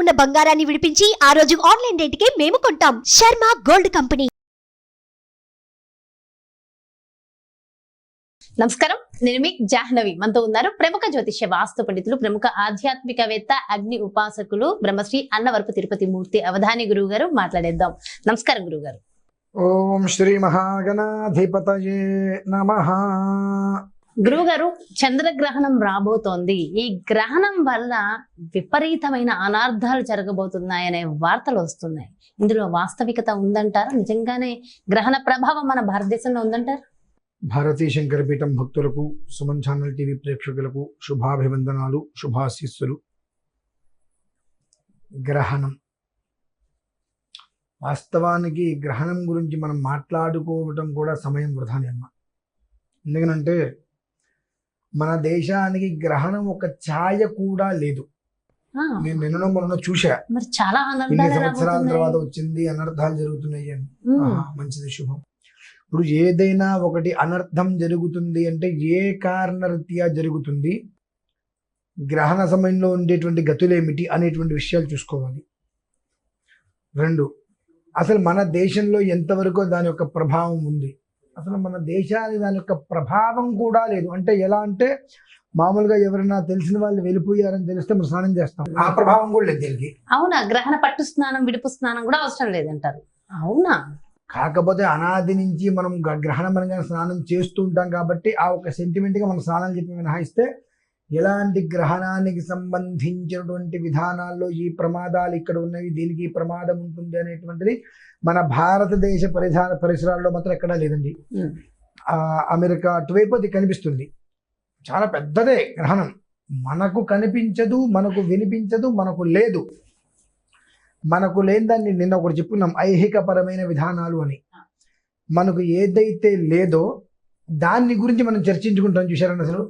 ఉన్న బంగారాన్ని విడిపించి ఆ రోజు ఆన్లైన్ రేటుకే మేము కొంటాం. Sharma gold company. నమస్కారం. నేను మీ జాహ్నవి. మనతో ఉన్నారు ప్రముఖ జ్యోతిష్య వాస్తు పండితులు ప్రముఖ ఆధ్యాత్మికవేత్త అగ్ని ఉపాసకులు బ్రహ్మశ్రీ అన్నవరపు తిరుపతి మూర్తి అవధాని గురువు గారు మాట్లాడేద్దాం. నమస్కారం గురువు గారు ఓం శ్రీ మహాగణాధిపతయే నమ. గురువు గారు చంద్రగ్రహణం రాబోతోంది. ఈ గ్రహణం వల్ల విపరీతమైన అనార్థాలు జరగబోతున్నాయనే వార్తలు వస్తున్నాయి. ఇందులో వాస్తవికత ఉందంటారా? నిజంగానే గ్రహణ ప్రభావం మన భారతదేశంలో ఉందంటారు? భారతీయ శంకర పీఠం భక్తులకు సుమన్ ఛానల్ టీవీ ప్రేక్షకులకు శుభాభివందనాలు శుభాశీస్సులు. గ్రహణం. వాస్తవానికి గ్రహణం గురించి మనం మాట్లాడుకోవటం కూడా సమయం వృధానే అమ్మ. ఎందుకనంటే మన దేశానికి గ్రహణం ఒక ఛాయ కూడా లేదు. నేను నిన్న మొన్న చూసా మరి చాలా ఇన్ని సంవత్సరాల తర్వాత వచ్చింది అనర్థాలు జరుగుతున్నాయి అని. మంచిది శుభం. ఇప్పుడు ఏదైనా ఒకటి అనర్థం జరుగుతుంది అంటే ఏ కారణరీత్యా జరుగుతుంది? గ్రహణ సమయంలో ఉండేటువంటి గతులేమిటి అనేటువంటి విషయాలు చూసుకోవాలి. రెండు అసలు మన దేశంలో ఎంతవరకు దాని యొక్క ప్రభావం ఉంది? అసలు మన దేశానికి దాని యొక్క ప్రభావం కూడా లేదు. అంటే ఎలా అంటే మామూలుగా ఎవరైనా తెలిసిన వాళ్ళు వెళ్ళిపోయారని తెలిస్తే మనం స్నానం చేస్తాం. ఆ ప్రభావం కూడా లేదు దీనికి. అవునా? గ్రహణ పట్టు స్నానం విడుపు స్నానం కూడా అవసరం లేదంటారు. అవునా? కాకపోతే అనాది నుంచి మనం గ్రహణం స్నానం చేస్తూ ఉంటాం కాబట్టి ఆ ఒక సెంటిమెంట్గా మనం స్నానాలు చెప్పి మినహాయిస్తే ఎలాంటి గ్రహణానికి సంబంధించినటువంటి విధానాల్లో ఈ ప్రమాదాలు ఇక్కడ ఉన్నవి దీనికి ఈ ప్రమాదం ఉంటుంది అనేటువంటిది మన భారతదేశ పరిసర పరిసరాల్లో మాత్రం ఎక్కడా లేదండి. అమెరికా అటువైపు అది కనిపిస్తుంది. చాలా పెద్దదే గ్రహణం. మనకు కనిపించదు మనకు వినిపించదు మనకు లేదు. మనకు లేని దాన్ని నిన్న ఒకటి చెప్పుకున్నాం ఐహికపరమైన విధానాలు అని. మనకు ఏదైతే లేదో దాన్ని గురించి మనం చర్చించుకుంటాం చూశారండి అసలు.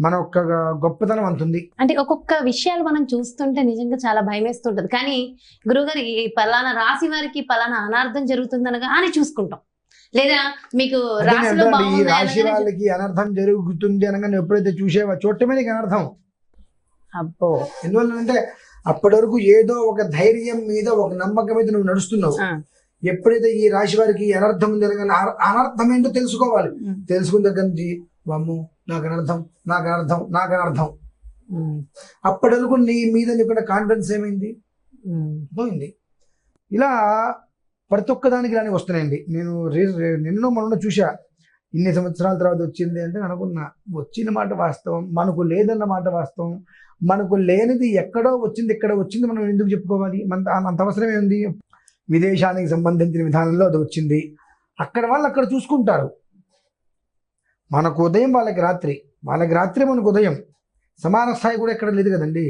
మన యొక్క గొప్పతనం అంతుంది. అంటే ఒక్కొక్క విషయాలు మనం చూస్తుంటే నిజంగా చాలా భయం వేస్తుంటది కానీ గురువుగారు ఈ పలానా రాశి వారికి పలానా అనార్థం జరుగుతుందనగా అని చూసుకుంటాం. లేదా మీకు ఈ రాశి అనగానే వాళ్ళకి అనర్థం జరుగుతుంది అనగా నువ్వు ఎప్పుడైతే చూసేవా చూడటమే నీకు అనర్థం. అబ్బో. ఎందువల్లంటే అప్పటి వరకు ఏదో ఒక ధైర్యం మీద ఒక నమ్మకం మీద నువ్వు నడుస్తున్నావు. ఎప్పుడైతే ఈ రాశి వారికి అనర్థం జరగని అన- అనర్థం ఏంటో తెలుసుకోవాలి. తెలుసుకున్న దగ్గర నుంచి వమ్ము నాకు అనర్థం నాకు అనర్థం నాకు అనర్థం ఉమ్. అప్పటి వరకు నీ మీద నీకున్న కాన్ఫిడెన్స్ ఏమైంది. పోయింది. ఇలా ప్రతి ఒక్క దానికి ఇలానే వస్తున్నాయండి. నేను నిన్న మొన్న చూసా ఇన్ని సంవత్సరాల తర్వాత వచ్చింది అంటే నేను అనుకున్నా. వచ్చిన మాట వాస్తవం మనకు లేదన్న మాట వాస్తవం. మనకు లేనిది ఎక్కడో వచ్చింది ఇక్కడ వచ్చింది మనం ఎందుకు చెప్పుకోవాలి? మన అంత అవసరం ఏంది విదేశానికి సంబంధించిన విధానంలో అది వచ్చింది. అక్కడ వాళ్ళు అక్కడ చూసుకుంటారు. మనకు ఉదయం వాళ్ళకి రాత్రి వాళ్ళకి రాత్రి మనకు ఉదయం. సమాన స్థాయి కూడా ఎక్కడ లేదు కదండి.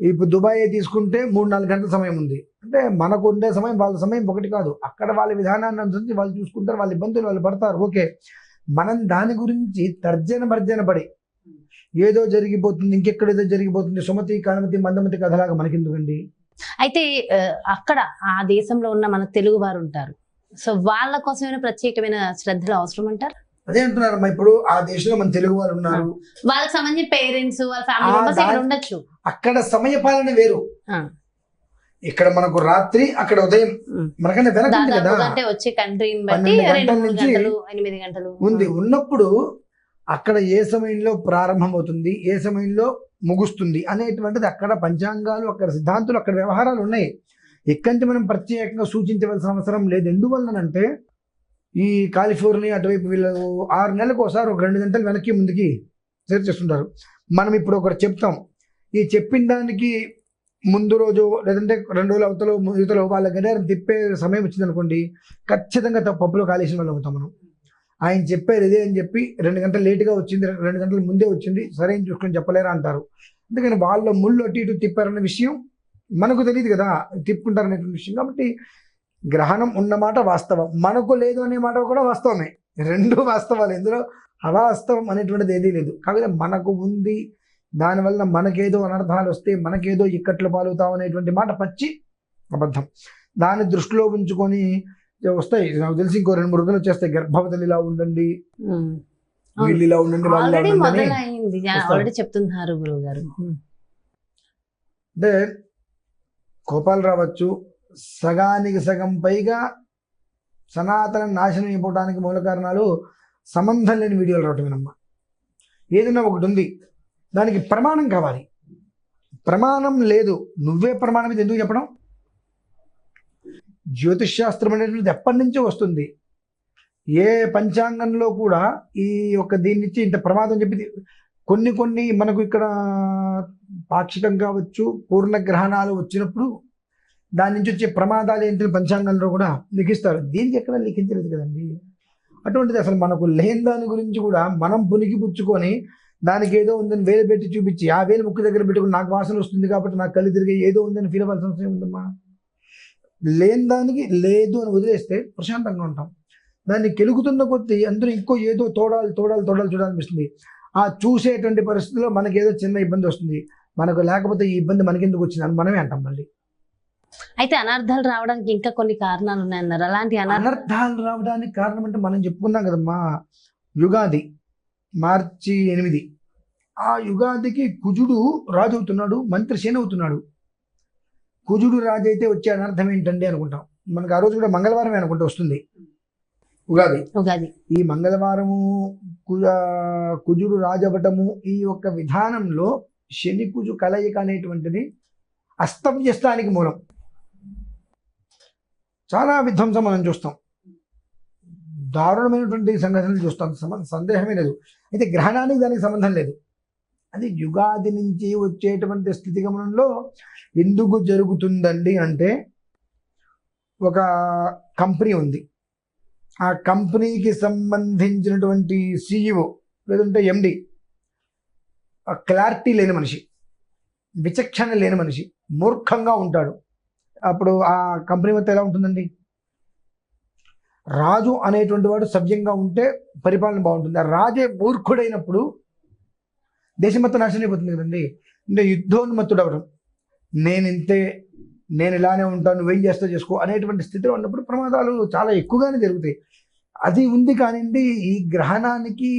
ఇప్పుడు దుబాయ్ తీసుకుంటే మూడు నాలుగు గంటల సమయం ఉంది. అంటే మనకు ఉండే సమయం వాళ్ళ సమయం ఒకటి కాదు. అక్కడ వాళ్ళ విధానాన్ని అనుసరించి వాళ్ళు చూసుకుంటారు వాళ్ళ ఇబ్బందులు వాళ్ళు పడతారు. ఓకే. మనం దాని గురించి తర్జన భర్జన పడి ఏదో జరిగిపోతుంది ఇంకెక్కడేదో జరిగిపోతుంది సుమతి కనుమతి మందమతి కథలాగా మనకెందుకండి? అయితే అక్కడ ఆ దేశంలో ఉన్న మన తెలుగు వారు ఉంటారు. సో వాళ్ళ కోసమైన ప్రత్యేకమైన శ్రద్ధలు అవసరం అంటారు అదే అంటున్నారమ్మా ఇప్పుడు ఆ దేశంలో మన తెలుగు వాళ్ళు ఉన్నారు. వాళ్ళకి సంబంధించిన పేరెంట్స్ వాళ్ళ ఫ్యామిలీ ఆ, మెంబర్స్ ఇక్కడ దాని- ఉండొచ్చు. అక్కడ సమయ పాలన వేరు. ఇక్కడ మనకు రాత్రి అక్కడ ఉదయం. మనకన్నా వెనక ఉంది కదా. అంటే వచ్చే బట్టి గంటల నుంచి గంటలు ఎనిమిది గంటలు. ఉంది. ఉన్నప్పుడు అక్కడ ఏ సమయంలో ప్రారంభమవుతుంది ఏ సమయంలో ముగుస్తుంది అనేటువంటిది అక్కడ పంచాంగాలు అక్కడ సిద్ధాంతులు అక్కడ వ్యవహారాలు ఉన్నాయి. ఇక్కడి నుంచి మనం ప్రత్యేకంగా సూచించవలసిన అవసరం లేదు. ఎందువల్లనంటే ఈ కాలిఫోర్నియా అటువైపు వీళ్ళు ఆరు నెలలకు ఒకసారి ఒక రెండు గంటలు వెనక్కి ముందుకి సెర్చ్ చేస్తుంటారు. మనం ఇప్పుడు ఒకటి చెప్తాం. ఈ చెప్పిన దానికి ముందు రోజు లేదంటే రెండు రోజులు అవతల యువతలో వాళ్ళ గడియారం తిప్పే సమయం వచ్చింది అనుకోండి ఖచ్చితంగా పప్పులో కాలేసిన వాళ్ళు అవుతాం మనం. ఆయన చెప్పారు ఇదే అని చెప్పి రెండు గంటలు లేటుగా వచ్చింది రెండు గంటల ముందే వచ్చింది సరే అని చూసుకొని చెప్పలేరా అంటారు. అందుకని వాళ్ళ ముళ్ళు అటు ఇటు తిప్పారన్న విషయం మనకు తెలియదు కదా తిప్పుకుంటారనేటువంటి విషయం. కాబట్టి గ్రహణం ఉన్నమాట వాస్తవం. మనకు లేదు అనే మాట కూడా వాస్తవమే. రెండు వాస్తవాలు. ఇందులో అవాస్తవం అనేటువంటిది ఏదీ లేదు. కాకపోతే మనకు ఉంది. దానివల్ల మనకేదో అనర్థాలు వస్తే మనకేదో ఇక్కట్లు పాలుతాం అనేటువంటి మాట పచ్చి అబద్ధం. దాన్ని దృష్టిలో ఉంచుకొని వస్తాయి. నాకు తెలిసి ఇంకో రెండు మూడు రోజులు వచ్చేస్తాయి. గర్భవతులు ఇలా ఉండండి. వీళ్ళు ఇలా ఉండండి వాళ్ళు చెప్తున్నారు గురువు గారు అంటే కోపాలు రావచ్చు. సగానికి సగం పైగా సనాతన నాశనం అయిపోవడానికి మూల కారణాలు సంబంధం లేని వీడియోలు రావటమేనమ్మా ఏదైనా ఒకటి ఉంది. దానికి ప్రమాణం కావాలి. ప్రమాణం లేదు. నువ్వే ప్రమాణం ఇది ఎందుకు చెప్పడం? జ్యోతిష్ శాస్త్రం అనేటువంటిది ఎప్పటి నుంచో వస్తుంది. ఏ పంచాంగంలో కూడా ఈ యొక్క దీని నుంచి ఇంత ప్రమాదం చెప్పి కొన్ని కొన్ని మనకు ఇక్కడ పాక్షికం కావచ్చు పూర్ణ గ్రహణాలు వచ్చినప్పుడు దాని నుంచి వచ్చే ప్రమాదాలు ఏంటి పంచాంగంలో కూడా లిఖిస్తారు. దీనికి ఎక్కడ లిఖించలేదు కదండి? అటువంటిది అసలు మనకు లేని దాని గురించి కూడా మనం పునికి పుచ్చుకొని దానికి ఏదో ఉందని వేలు పెట్టి చూపించి ఆ వేలు ముక్కు దగ్గర పెట్టుకుని నాకు వాసన వస్తుంది కాబట్టి నాకు కళ్ళు తిరిగి ఏదో ఉందని ఫీల్ అవ్వాల్సిన అవసరం ఉందమ్మా లేని దానికి లేదు అని వదిలేస్తే ప్రశాంతంగా ఉంటాం. దాన్ని కెలుగుతున్న కొద్దీ అందరూ ఇంకో ఏదో తోడాలు తోడాలు తోడాలు చూడాలనిపిస్తుంది. ఆ చూసేటువంటి పరిస్థితిలో మనకి ఏదో చిన్న ఇబ్బంది వస్తుంది. మనకు లేకపోతే ఈ ఇబ్బంది మనకెందుకు వచ్చింది అని మనమే అంటాం మళ్ళీ. అయితే అనర్థాలు రావడానికి ఇంకా కొన్ని కారణాలు ఉన్నాయన్నారు. అలాంటి అనర్థ అనర్థాలు రావడానికి కారణం అంటే మనం చెప్పుకున్నాం కదమ్మా యుగాది మార్చి ఎనిమిది. ఆ యుగాదికి కుజుడు రాజు అవుతున్నాడు మంత్రి శని అవుతున్నాడు. కుజుడు రాజు అయితే వచ్చే అనర్థం ఏంటండి అనుకుంటాం. మనకు ఆ రోజు కూడా మంగళవారమే అనుకుంటా వస్తుంది. ఉగాది. ఉగాది. ఈ మంగళవారము కుజుడు రాజవటము ఈ యొక్క విధానంలో శని కుజు కలయిక అనేటువంటిది అస్తవ్యస్తానికి మూలం. చాలా విధ్వంసం మనం చూస్తాం. దారుణమైనటువంటి సంఘటనలు చూస్తాం. సందేహమే లేదు. అయితే గ్రహణానికి దానికి సంబంధం లేదు. అది యుగాది నుంచి వచ్చేటువంటి స్థితిగమనంలో ఎందుకు జరుగుతుందండి అంటే ఒక కంపెనీ ఉంది. ఆ కంపెనీకి సంబంధించినటువంటి సీఈఓ లేదంటే ఎండి క్లారిటీ లేని మనిషి విచక్షణ లేని మనిషి మూర్ఖంగా ఉంటాడు. అప్పుడు ఆ కంపెనీ మొత్తం ఎలా ఉంటుందండి? రాజు అనేటువంటి వాడు సవ్యంగా ఉంటే పరిపాలన బాగుంటుంది. ఆ రాజే మూర్ఖుడైనప్పుడు దేశం మొత్తం నాశనం అయిపోతుంది కదండి. అంటే యుద్ధోన్మత్తుడు అవడం నేను ఇంతే నేను ఇలానే ఉంటాను నువ్వేం చేస్తా చేసుకో అనేటువంటి స్థితిలో ఉన్నప్పుడు ప్రమాదాలు చాలా ఎక్కువగానే జరుగుతాయి. అది ఉంది కానివ్వండి ఈ గ్రహణానికి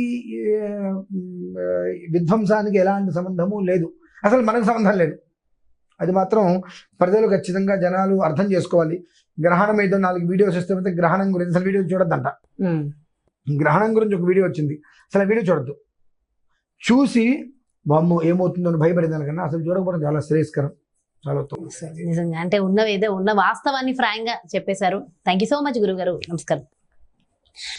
విధ్వంసానికి ఎలాంటి సంబంధము లేదు. అసలు మనకు సంబంధం లేదు. అది మాత్రం ప్రజలు ఖచ్చితంగా జనాలు అర్థం చేసుకోవాలి. గ్రహణం ఏదో నాలుగు వీడియోస్ వస్తే గ్రహణం గురించి అసలు వీడియో చూడొద్దంట. గ్రహణం గురించి ఒక వీడియో వచ్చింది. అసలు వీడియో చూడొద్దు. చూసి బామ్మ ఏమవుతుందో అని భయపడే దానికన్నా అసలు చూడకపోవడం చాలా శ్రేయస్కరం. చాలా నిజంగా. అంటే ఉన్నవి ఏదో ఉన్న వాస్తవాన్ని ఫ్రాంక్గా చెప్పేశారు థ్యాంక్ యూ సో మచ్ గురుగారు నమస్కారం.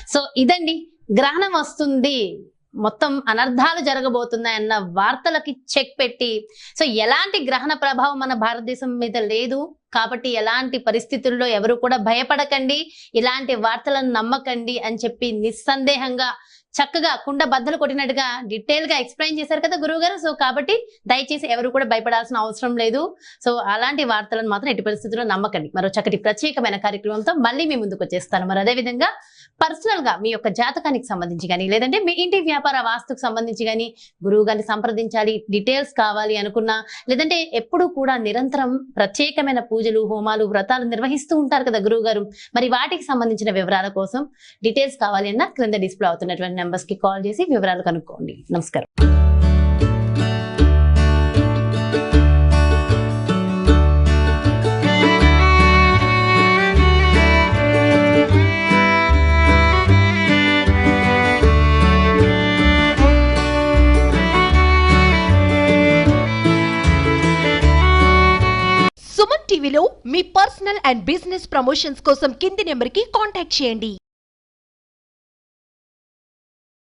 సో ఇదండి. గ్రహణం వస్తుంది. మొత్తం అనర్థాలు జరగబోతున్నాయన్న వార్తలకి చెక్ పెట్టి సో ఎలాంటి గ్రహణ ప్రభావం మన భారతదేశం మీద లేదు. కాబట్టి ఎలాంటి పరిస్థితుల్లో ఎవరు కూడా భయపడకండి ఇలాంటి వార్తలను నమ్మకండి అని చెప్పి నిస్సందేహంగా చక్కగా కుండ బద్దలు కొట్టినట్టుగా డీటెయిల్గా ఎక్స్ప్లెయిన్ చేశారు కదా గురువు గారు సో కాబట్టి దయచేసి ఎవరు కూడా భయపడాల్సిన అవసరం లేదు. సో అలాంటి వార్తలను మాత్రం ఎట్టి పరిస్థితుల్లో నమ్మకండి. మరో చక్కటి ప్రత్యేకమైన కార్యక్రమంతో మళ్ళీ మీ ముందుకు వచ్చేస్తాను. మరి అదేవిధంగా పర్సనల్గా మీ యొక్క జాతకానికి సంబంధించి కానీ లేదంటే మీ ఇంటి వ్యాపార వాస్తుకు సంబంధించి కానీ గురువు గారిని సంప్రదించాలి డీటెయిల్స్ కావాలి అనుకున్నా లేదంటే ఎప్పుడు కూడా నిరంతరం ప్రత్యేకమైన పూజలు హోమాలు వ్రతాలు నిర్వహిస్తూ ఉంటారు కదా గురువు గారు మరి వాటికి సంబంధించిన వివరాల కోసం డీటెయిల్స్ కావాలి అన్న క్రింద డిస్ప్లే అవుతున్నటువంటి నెంబర్స్కి కాల్ చేసి వివరాలు కనుక్కోండి. నమస్కారం. సుమన్ టీవీలో మీ పర్సనల్ అండ్ బిజినెస్ ప్రమోషన్స్ కోసం కింది నెంబర్కి కాంటాక్ట్ చేయండి.